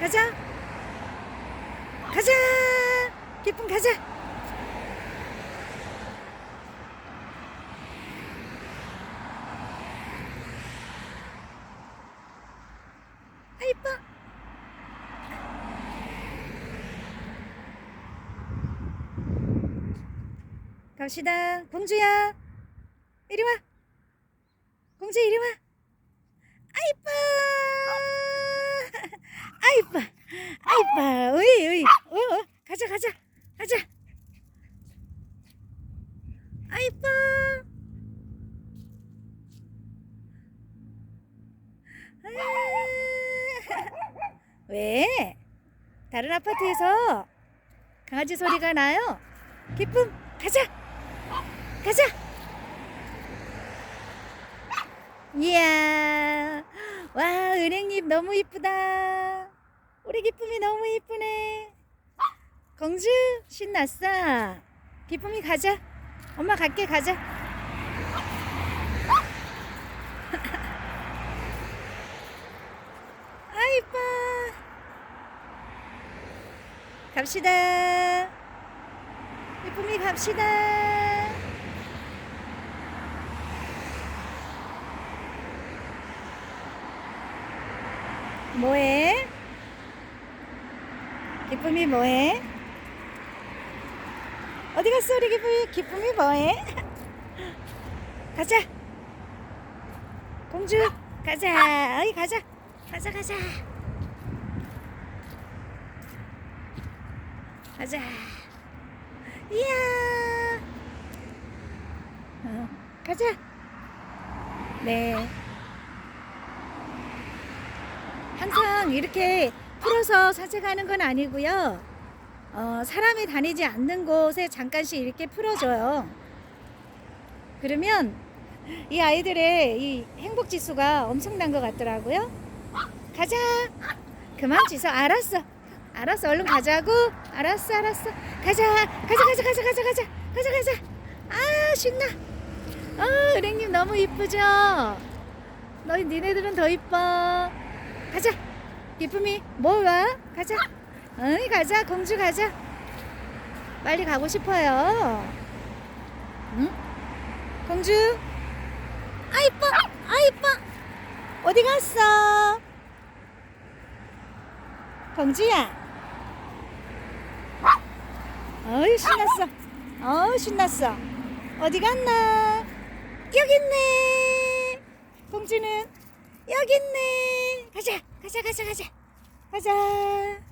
가자. 가자. 기쁨 가자. 아 이뻐. 갑시다. 공주야. 이리 와. 공주 이리 와. 아 이뻐. 아 이뻐. 아 이뻐. 으이 으이. 어, 어. 가자 가자. 가자. 아 이뻐. 아. 왜? 다른 아파트에서 강아지 소리가 나요. 기쁨 가자. 가자. 이야. 와, 은행잎 너무 이쁘다. 우리 기쁨이 너무 이쁘네. 공주 신났어. 기쁨이 가자. 엄마 갈게 가자. 아 이뻐. 갑시다. 기쁨이 갑시다. 뭐해? 기쁨이 뭐해? 어디 갔어 우리 기쁨이? 기쁨이 뭐해? 가자. 공주 가자. 어이 가자. 가자 가자. 가자. 이야. 어, 가자. 네. 항상 이렇게 풀어서 산책하는 건 아니고요. 어, 사람이 다니지 않는 곳에 잠깐씩 이렇게 풀어줘요. 그러면 이 아이들의 이 행복 지수가 엄청난 것 같더라고요. 가자. 그만 지수 알았어. 알았어. 얼른 가자고. 알았어. 알았어. 가자. 가자. 가자. 가자. 가자. 가자. 가자. 가자. 아 신나. 어, 은행님 너무 이쁘죠? 너희 니네들은 더 이뻐. 가자. 기쁨이 뭐 와? 가자. 어이 가자. 공주 가자. 빨리 가고 싶어요. 응? 공주. 아 이뻐. 아 이뻐. 어디 갔어? 공주야. 어이 신났어. 어우 신났어. 어디 갔나? 여기 있네. 공주는 여기 있네. 가자, 가자, 가자, 가자, 가자.